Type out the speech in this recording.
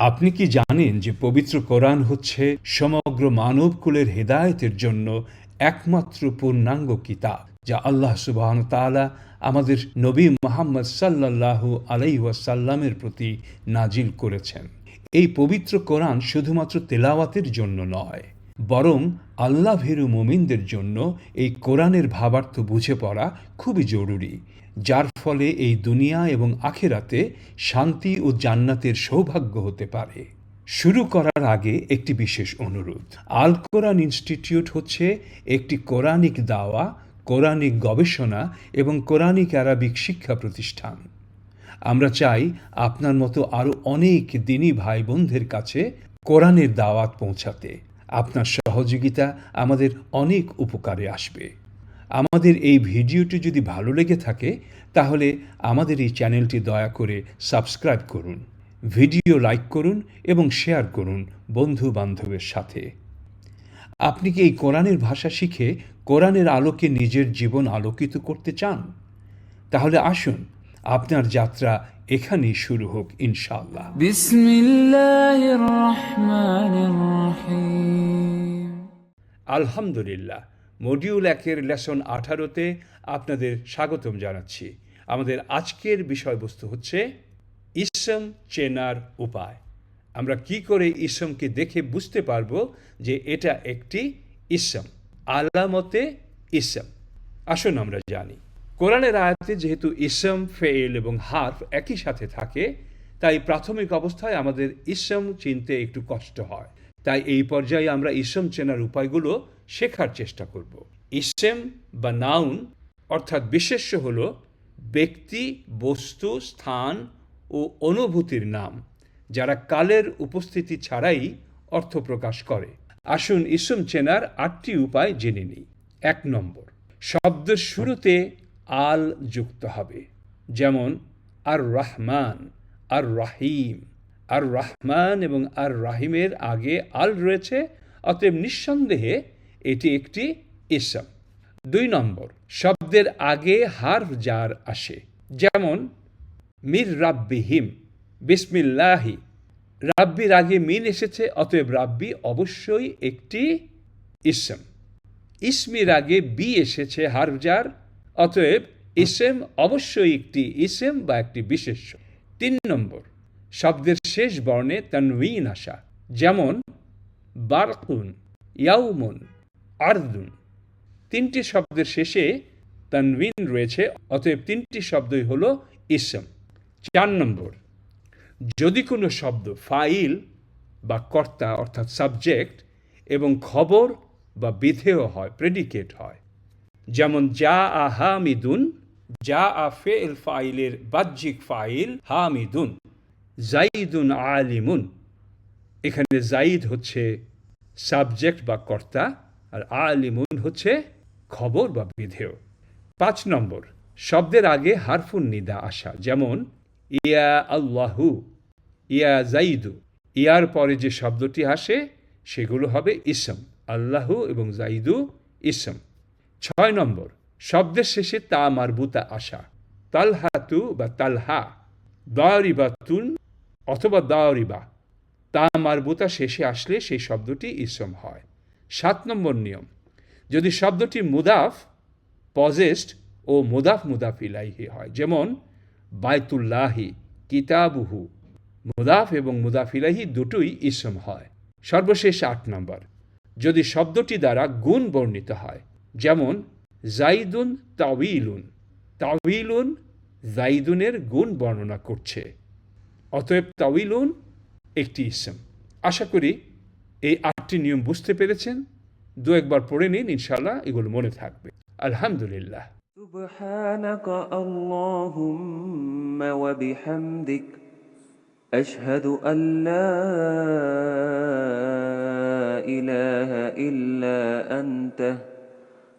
আপনি কি জানেন যে পবিত্র কোরআন হচ্ছে সমগ্র মানবকুলের হেদায়তের জন্য একমাত্র পূর্ণাঙ্গ কিতাব, যা আল্লাহ সুবাহন তালা আমাদের নবী মোহাম্মদ সাল্লাল্লাহু আলাইসাল্লামের প্রতি নাজিল করেছেন। এই পবিত্র কোরআন শুধুমাত্র তেলাওয়াতের জন্য নয় বরং আল্লাহ ভীরু মুমিনদের জন্য এই কোরআনের ভাবার্থ বুঝে পড়া খুবই জরুরি, যার ফলে এই দুনিয়া এবং আখেরাতে শান্তি ও জান্নাতের সৌভাগ্য হতে পারে। শুরু করার আগে একটি বিশেষ অনুরোধ। আল কোরআন ইনস্টিটিউট হচ্ছে একটি কোরআনিক দাওয়া, কোরআনিক গবেষণা এবং কোরআনিক আরবিক শিক্ষা প্রতিষ্ঠান। আমরা চাই আপনার মতো আরও অনেক দিনী ভাই বোনদের কাছে কোরআনের দাওয়াত পৌঁছাতে। আপনার সহযোগিতা আমাদের অনেক উপকারে আসবে। আমাদের এই ভিডিওটি যদি ভালো লেগে থাকে, তাহলে আমাদের এই চ্যানেলটি দয়া করে সাবস্ক্রাইব করুন, ভিডিও লাইক করুন এবং শেয়ার করুন বন্ধু বান্ধবের সাথে। আপনি কি এই কোরআনের ভাষা শিখে কোরআনের আলোকে নিজের জীবন আলোকিত করতে চান? তাহলে আসুন আপনার যাত্রা এখানেই শুরু হোক ইনশাআল্লাহ। আলহামদুলিল্লাহ মডিউল একের লেসন আঠারোতে আপনাদের স্বাগতম জানাচ্ছি। আমাদের আজকের বিষয়বস্তু হচ্ছে ইসম চেনার উপায়। আমরা কি করে ইসমকে দেখে বুঝতে পারব যে এটা একটি ইসম আলামতে ইসম? আসুন আমরা জানি। কোরআনের আয়াতে যেহেতু ইসম ফেল এবং হার্ফ একই সাথে থাকে, তাই প্রাথমিক অবস্থায় আমাদের ইসম চিনতে একটু কষ্ট হয়। তাই এই পর্যায়ে আমরা ইসম চেনার উপায়গুলো শেখার চেষ্টা করব। ইসেম বা নাউন অর্থাৎ বিশেষ্য হল ব্যক্তি, বস্তু, স্থান ও অনুভূতির নাম, যারা কালের উপস্থিতি ছাড়াই অর্থ প্রকাশ করে। আসুন ইসম চেনার আটটি উপায় জেনে নিই। এক নম্বর, শব্দের শুরুতে আল যুক্ত হবে। যেমন আর রহমান আর রাহিম আর রহমান এবং আর রাহিমের আগে আল রয়েছে, অতএব নিঃসন্দেহে এটি একটি ইসম। দুই নম্বর, শব্দের আগে হার্ফ জার আসে। যেমন, মির রাব্বিহিম, বিসমিল্লাহি। রাব্বির আগে মিন এসেছে, অতএব রাব্বি অবশ্যই একটি ইসম। ইসমির আগে বি এসেছে হারজার অতএব ইসেম অবশ্যই একটি ইসেম বা একটি বিশেষ্য। তিন নম্বর, শব্দের শেষ বর্ণে তানউইন আসা, যেমন বারকুন, ইয়াউমুন, আর্দুন। তিনটি শব্দের শেষে তানউইন রয়েছে, অতএব তিনটি শব্দই হল ইসম। চার নম্বর, যদি কোনো শব্দ ফাইল বা কর্তা অর্থাৎ সাবজেক্ট এবং খবর বা বিধেয় হয় প্রেডিকেট হয় যেমন যা আ হামিদুন যা আ ফেল ফাইলের বাহ্যিক ফাইল হামিদুন জাইদুন আলিমুন এখানে জাইদ হচ্ছে সাবজেক্ট বা কর্তা আর আলিমুন হচ্ছে খবর বা বিধেয়। পাঁচ নম্বর, শব্দের আগে হারফুন নিদা আসা, যেমন, ইয়া আল্লাহু ইয়া জাইদু ইয়ার পরে যে শব্দটি আসে, সেগুলো হবে ইসম, আল্লাহু এবং জাইদু ইসম। ছয় নম্বর, শব্দের শেষে তা মারবুতা আসা তালহাতু বা তালহা দাওরিবাতুন অথবা দাওরিবা তা মারবুতা শেষে আসলে সেই শব্দটি ইসম হয়। সাত নম্বর নিয়ম, যদি শব্দটি মুদাফ, পজেস্ট ও মুদাফ মুদাফ ইলাইহি হয়, যেমন বায়তুল্লাহি কিতাবুহু, মুদাফ এবং মুদাফ ইলাহি দুটোই ইসম হয়। সর্বশেষ আট নম্বর, যদি শব্দটি দ্বারা গুণ বর্ণিত হয় যেমন জাইদুন তাউইলুন তাউইলুন জাইদুনের গুণ বর্ণনা করছে অতএব তাউইলুন একটি ইসম আশা করি এই আটটি নিয়ম বুঝতে পেরেছেন দু একবার পড়ে নিন ইনশাল্লাহ এগুলো মনে থাকবে আলহামদুলিল্লাহ سبحانك اللهم وبحمدك أشهد أن لا إله إلا أنت أستغفرك وأتوب إليك